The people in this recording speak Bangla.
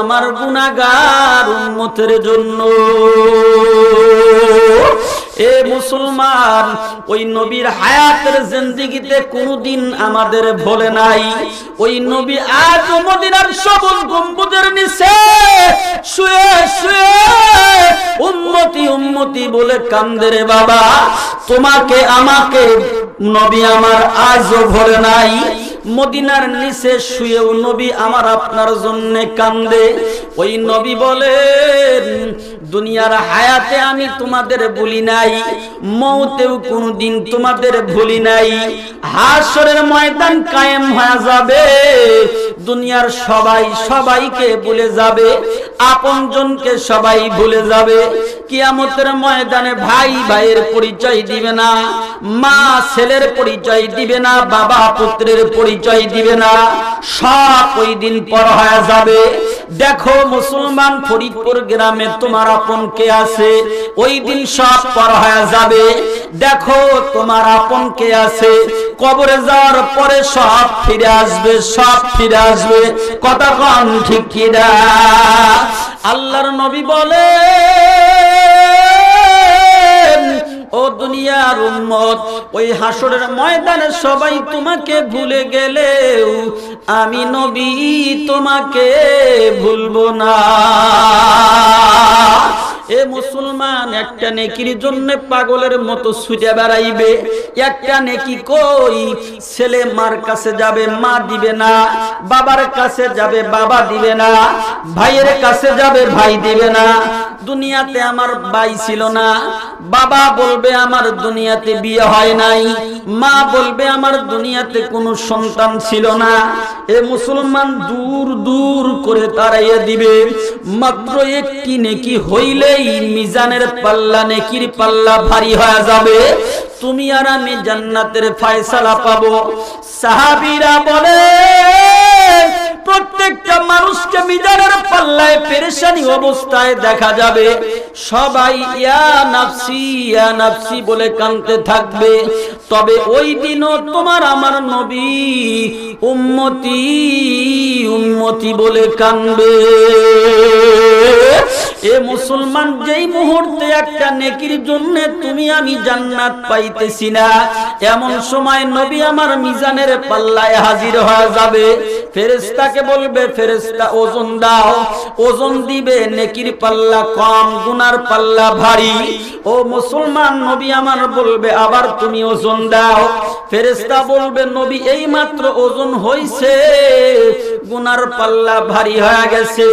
আমার গুনাগার উন্মতের জন্য। এ মুসলমান, ওই নবীর হায়াতের জিন্দিগিতে কোনদিন আমাদের ভোলে নাই। ওই নবী আজ মদিনার সবল গম্বুদের নিচে শুয়ে শুয়ে উন্মতি উন্মতি বলে কান্দে রে বাবা, তোমাকে, আমাকে নবী আমার আজও ভোলে নাই। মদিনার নিচে শুয়েও নবী আমার আপনার জন্য কান্দে। ওই নবী বলেন, দুনিয়ার হায়াতে আমি তোমাদের ভুলি নাই, মৌতেও কোনদিন তোমাদের ভুলি নাই। হাসরের ময়দান কায়েম হয়ে যাবে, দুনিয়ার সবাই সবাইকে ভুলে যাবে, আপনজনকে সবাই ভুলে যাবে। কিয়ামতের ময়দানে ভাই ভাইয়ের পরিচয় দিবে না, মা ছেলের পরিচয় দিবে না, বাবা পুত্রের পরিচয় দিবে না, সব ওই দিন পর হয়ে যাবে। দেখো মুসলমান ফরিদপুর গ্রামে তোমার আপন কে আছে? ওই দিন সব পর হয়ে যাবে। দেখো তোমার আপন কে আছে? কবরে যাওয়ার পরে সব ফিরে আসবে, সব ফিরে আসবে। কথা কন ঠিক কিনা? আল্লাহর নবী বলে দুনিয়ার উম্মত। ওই হাসরের ময়দানে সবাই তোমাকে ভুলে গেলেও আমি নবী তোমাকে ভুলবো না। এ মুসলমান, একটা নেকির জন্য পাগলের মতো ছুটে বেড়াইবে। একটা নেকি কই? ছেলে মার কাছে যাবে, মা দিবে না। বাবার কাছে যাবে, বাবা দিবে না। ভাইয়ের কাছে যাবে, ভাই দিবে না। দুনিয়াতে আমার ভাই ছিল না। বাবা বলবে, আমার দুনিয়াতে বিয়ে হয় নাই। মা বলবে, আমার দুনিয়াতে কোনো সন্তান ছিল না। এ মুসলমান দূর দূর করে তাড়াইয়া দিবে। মাত্র একটি নেকি হইলেই মিজানের পাল্লা নেকির পাল্লা ভারী হয়ে যাবে। তুমি আর আমি জান্নাতের ফায়সালা পাবো। সাহাবিরা বলে প্রত্যেকটা মানুষকে মিজানের পাল্লায় পেরেশানি অবস্থায় দেখা যাবে। সবাই, ইয়া নাফসি ইয়া নাফসি বলে কানতে থাকবে। তবে ওই দিনও তোমার আমার নবী, উম্মতি উম্মতি বলে কানবে। এ মুসলমান যেই মুহূর্তে একটা নেকির জন্য তুমি আমি জান্নাত পাইতেছি না, এমন সময় নবী আমার মিজানের পাল্লায় হাজির হয়ে যাবে। ফেরেস্তাকে বলবে ফেরেস্তা ওজন দাও, ওজন দিবে, নেকির পাল্লা কম, গুনার পাল্লা ভারী। ও মুসলমান, নবী আমার বলবে, আবার তুমি ওজন দাও। ফেরেস্তা বলবে, নবী, এই মাত্র ওজন হইছে, গুনার পাল্লা ভারী হয়ে গেছে।